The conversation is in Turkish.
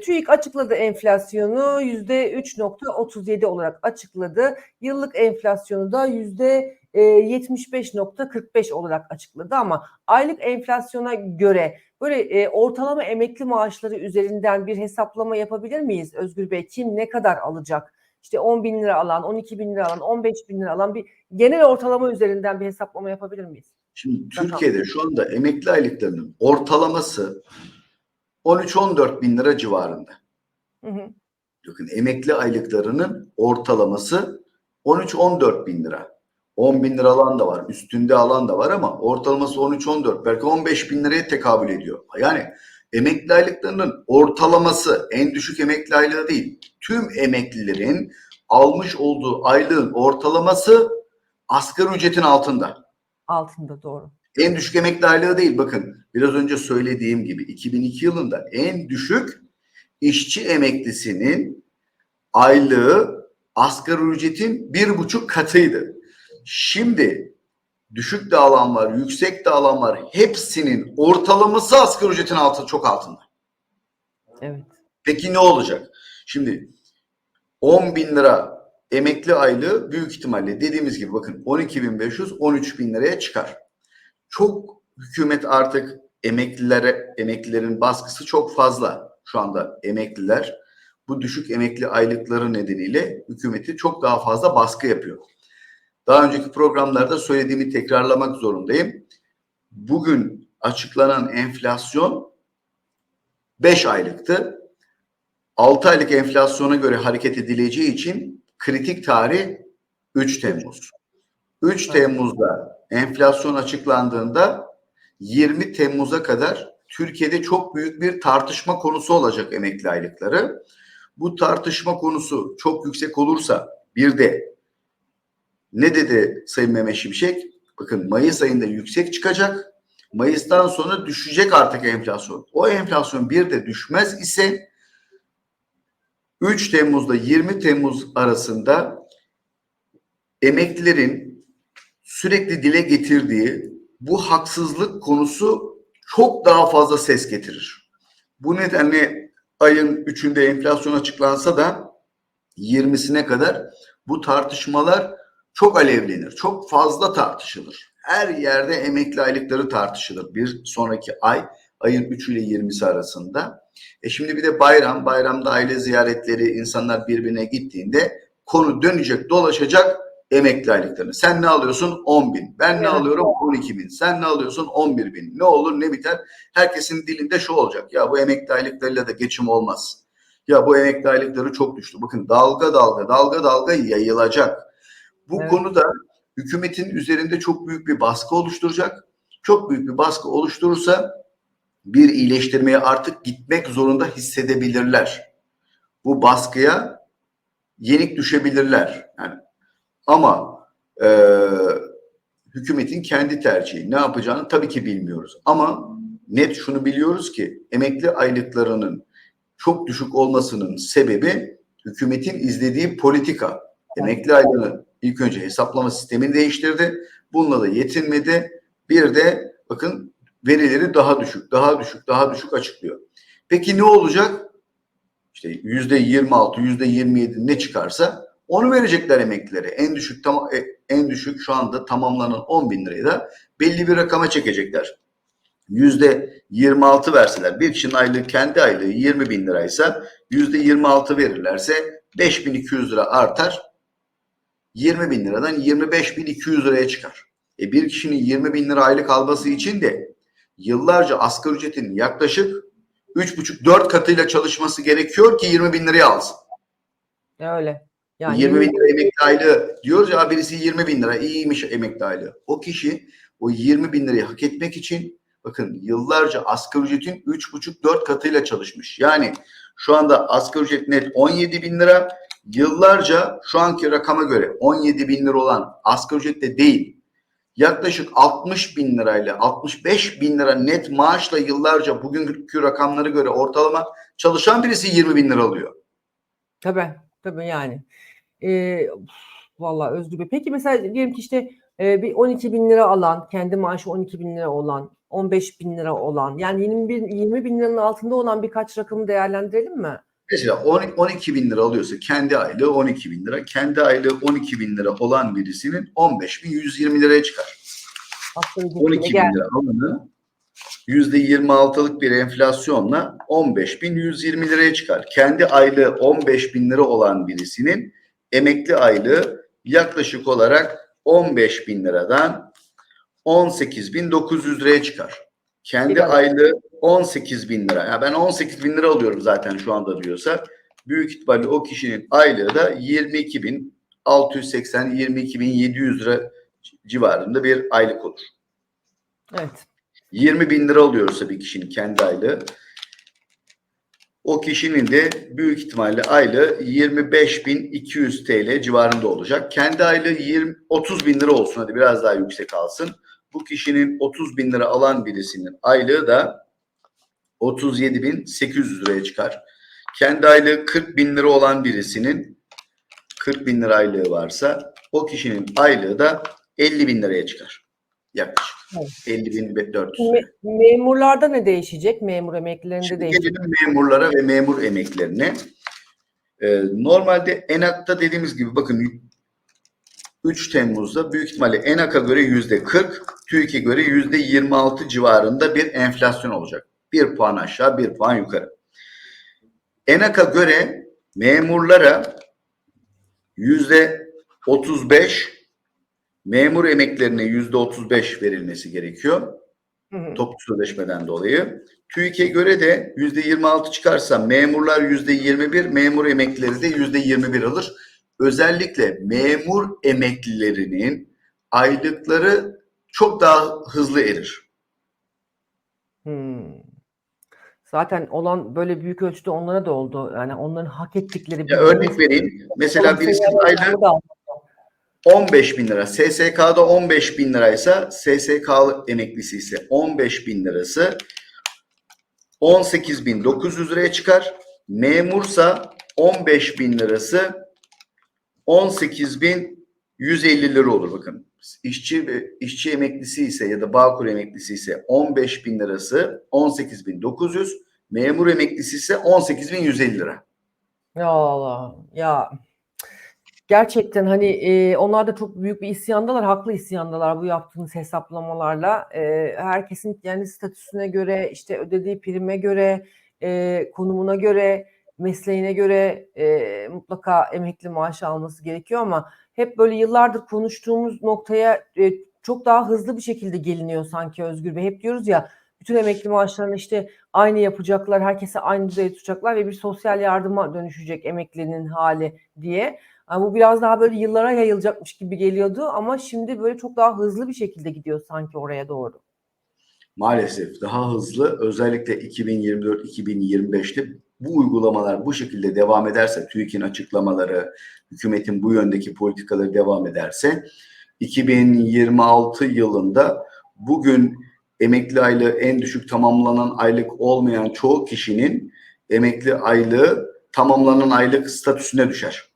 TÜİK açıkladı enflasyonu %3.37 olarak açıkladı. Yıllık enflasyonu da %75.45 olarak açıkladı ama aylık enflasyona göre böyle e, ortalama emekli maaşları üzerinden bir hesaplama yapabilir miyiz Özgür Bey? Kim ne kadar alacak? İşte 10 bin lira alan, 12 bin lira alan, 15 bin lira alan bir genel ortalama üzerinden bir hesaplama yapabilir miyiz? Şimdi Türkiye'de şu anda emekli aylıklarının ortalaması 13-14 bin lira civarında. Hı hı. Bakın emekli aylıklarının ortalaması 13-14 bin lira. 10 bin lira alan da var, üstünde alan da var ama ortalaması 13-14, belki 15 bin liraya tekabül ediyor. Yani emekli aylıklarının ortalaması en düşük emekli aylığı değil. Tüm emeklilerin almış olduğu aylığın ortalaması asgari ücretin altında. Altında doğru. En düşük emekli aylığı değil. Bakın biraz önce söylediğim gibi 2002 yılında en düşük işçi emeklisinin aylığı asgari ücretin bir buçuk katıydı. Şimdi düşük de alan var, yüksek de alan var. Hepsinin ortalaması asgari ücretin altı çok altında. Evet. Peki ne olacak? Şimdi 10 bin lira emekli aylığı büyük ihtimalle dediğimiz gibi bakın 12.500 13 bin liraya çıkar. Çok hükümet artık emeklilere emeklilerin baskısı çok fazla. Şu anda emekliler bu düşük emekli aylıkları nedeniyle hükümeti çok daha fazla baskı yapıyor. Daha önceki programlarda söylediğimi tekrarlamak zorundayım. Bugün açıklanan enflasyon 5 aylıktı. 6 aylık enflasyona göre hareket edileceği için kritik tarih 3 Temmuz. 3 Temmuz'da enflasyon açıklandığında 20 Temmuz'a kadar Türkiye'de çok büyük bir tartışma konusu olacak emekli aylıkları. Bu tartışma konusu çok yüksek olursa bir de ne dedi Sayın Mehmet Şimşek? Bakın Mayıs ayında yüksek çıkacak. Mayıs'tan sonra düşecek artık enflasyon. O enflasyon bir de düşmez ise 3 Temmuz'da 20 Temmuz arasında emeklilerin sürekli dile getirdiği bu haksızlık konusu çok daha fazla ses getirir. Bu nedenle ayın 3'ünde enflasyon açıklansa da 20'sine kadar bu tartışmalar çok alevlenir. Çok fazla tartışılır. Her yerde emekli aylıkları tartışılır bir sonraki ay ayın 3 ile 20'si arasında. E şimdi bir de bayram, bayramda aile ziyaretleri insanlar birbirine gittiğinde konu dönecek, dolaşacak emekli aylıklarını. Sen ne alıyorsun? 10 bin. Ben ne Evet. alıyorum? 12 bin. Sen ne alıyorsun? 11 bin. Ne olur ne biter? Herkesin dilinde şu olacak. Ya bu emekli aylıklarıyla da geçim olmaz. Ya bu emekli aylıkları çok düştü. Bakın dalga dalga dalga dalga yayılacak. Bu Evet. konuda hükümetin üzerinde çok büyük bir baskı oluşturacak. Çok büyük bir baskı oluşturursa bir iyileştirmeye artık gitmek zorunda hissedebilirler. Bu baskıya yenik düşebilirler. Yani ama e, hükümetin kendi tercihi ne yapacağını tabii ki bilmiyoruz. Ama net şunu biliyoruz ki emekli aylıklarının çok düşük olmasının sebebi hükümetin izlediği politika. Emekli aylığını ilk önce hesaplama sistemini değiştirdi. Bununla da yetinmedi. Bir de bakın verileri daha düşük, daha düşük, daha düşük açıklıyor. Peki ne olacak? İşte yüzde 26, yüzde 27 ne çıkarsa onu verecekler emeklilere. En düşük tam, e, en düşük şu anda tamamlanan 10 bin lirayı da belli bir rakama çekecekler. Yüzde 26 verseler, bir kişinin aylığı kendi aylığı 20 bin liraysa yüzde 26 verirlerse 5200 lira artar. 20 bin liradan 25 bin 200 liraya çıkar. E bir kişinin 20 bin lira aylık alması için de yıllarca asgari ücretin yaklaşık 3,5-4 katıyla çalışması gerekiyor ki 20 bin liraya alsın. Öyle. Yani 20 bin lira emekli aylığı diyoruz ya birisi 20 bin lira iyiymiş emekli aylığı. O kişi o 20 bin lirayı hak etmek için bakın yıllarca asgari ücretin 3,5-4 katıyla çalışmış. Yani şu anda asgari ücret net 17 bin lira yıllarca şu anki rakama göre 17 bin lira olan asgari ücret de değil yaklaşık 60 bin lirayla 65 bin lira net maaşla yıllarca bugünkü rakamlara göre ortalama çalışan birisi 20 bin lira alıyor. Tabii, tabii yani. Ee, Valla Özgür. Peki mesela diyelim ki işte e, bir 12 bin lira alan, kendi maaşı 12 bin lira olan 15 bin lira olan yani 20 bin, 20 bin liranın altında olan birkaç rakamı değerlendirelim mi? Mesela 10 12 bin lira alıyorsa kendi aylığı 12 bin lira. Kendi aylığı 12 bin lira olan birisinin 15 bin 120 liraya çıkar. Aslında 12 bin lira alanı %26'lık bir enflasyonla 15 bin 120 liraya çıkar. Kendi aylığı 15 bin lira olan birisinin emekli aylığı yaklaşık olarak 15 bin liradan 18 bin 900 liraya çıkar. Kendi Bir aylığı 18 bin lira. Ya ben 18 bin lira alıyorum zaten şu anda diyorsa büyük ihtimalle o kişinin aylığı da 22 bin 680 22 bin 700 lira civarında bir aylık olur. Evet. 20 bin lira alıyorsa bir kişinin kendi aylığı o kişinin de büyük ihtimalle aylığı 25.200 TL civarında olacak. Kendi aylığı 20, 30 bin lira olsun hadi biraz daha yüksek alsın. Bu kişinin 30 bin lira alan birisinin aylığı da 37.800 liraya çıkar. Kendi aylığı 40 bin lira olan birisinin 40 bin lira aylığı varsa o kişinin aylığı da 50 bin liraya çıkar. Yaklaşık. Evet. 50 bin 400 Me- memurlarda ne değişecek? Memur emeklilerinde Şimdi değişecek. memurlara ve memur emeklerine. Ee, normalde ENAK'ta dediğimiz gibi bakın 3 Temmuz'da büyük ihtimalle ENAK'a göre yüzde 40, TÜİK'e göre yüzde 26 civarında bir enflasyon olacak. Bir puan aşağı, bir puan yukarı. ENAK'a göre memurlara yüzde 35, memur emeklerine yüzde 35 verilmesi gerekiyor Hı hı. toplu sözleşmeden dolayı. TÜİK'e göre de yüzde 26 çıkarsa memurlar yüzde 21, memur emeklileri de yüzde 21 alır. Özellikle memur emeklilerinin aylıkları çok daha hızlı erir. Hmm. Zaten olan böyle büyük ölçüde onlara da oldu. Yani onların hak ettikleri Ya örnek vereyim. Mesela birisinin aylığı 15 bin lira. SSK'da 15 bin liraysa SSK emeklisi ise 15 bin lirası 18 bin 900 liraya çıkar. Memursa 15 bin lirası 18 bin 150 lira olur bakın. İşçi ve işçi emeklisi ise ya da Bağkur emeklisi ise 15 bin lirası 18 bin 900 memur emeklisi ise 18 bin 150 lira. Ya Allah ya gerçekten hani e, onlar da çok büyük bir isyandalar, haklı isyandalar bu yaptığınız hesaplamalarla. E, herkesin kendi statüsüne göre, işte ödediği prime göre, e, konumuna göre, mesleğine göre e, mutlaka emekli maaşı alması gerekiyor ama hep böyle yıllardır konuştuğumuz noktaya e, çok daha hızlı bir şekilde geliniyor sanki Özgür Bey. Hep diyoruz ya bütün emekli maaşlarını işte aynı yapacaklar, herkese aynı düzeyde tutacaklar ve bir sosyal yardıma dönüşecek emeklinin hali diye. Yani bu biraz daha böyle yıllara yayılacakmış gibi geliyordu ama şimdi böyle çok daha hızlı bir şekilde gidiyor sanki oraya doğru. Maalesef daha hızlı özellikle 2024-2025'te bu uygulamalar bu şekilde devam ederse TÜİK'in açıklamaları, hükümetin bu yöndeki politikaları devam ederse 2026 yılında bugün emekli aylığı en düşük tamamlanan aylık olmayan çoğu kişinin emekli aylığı tamamlanan aylık statüsüne düşer.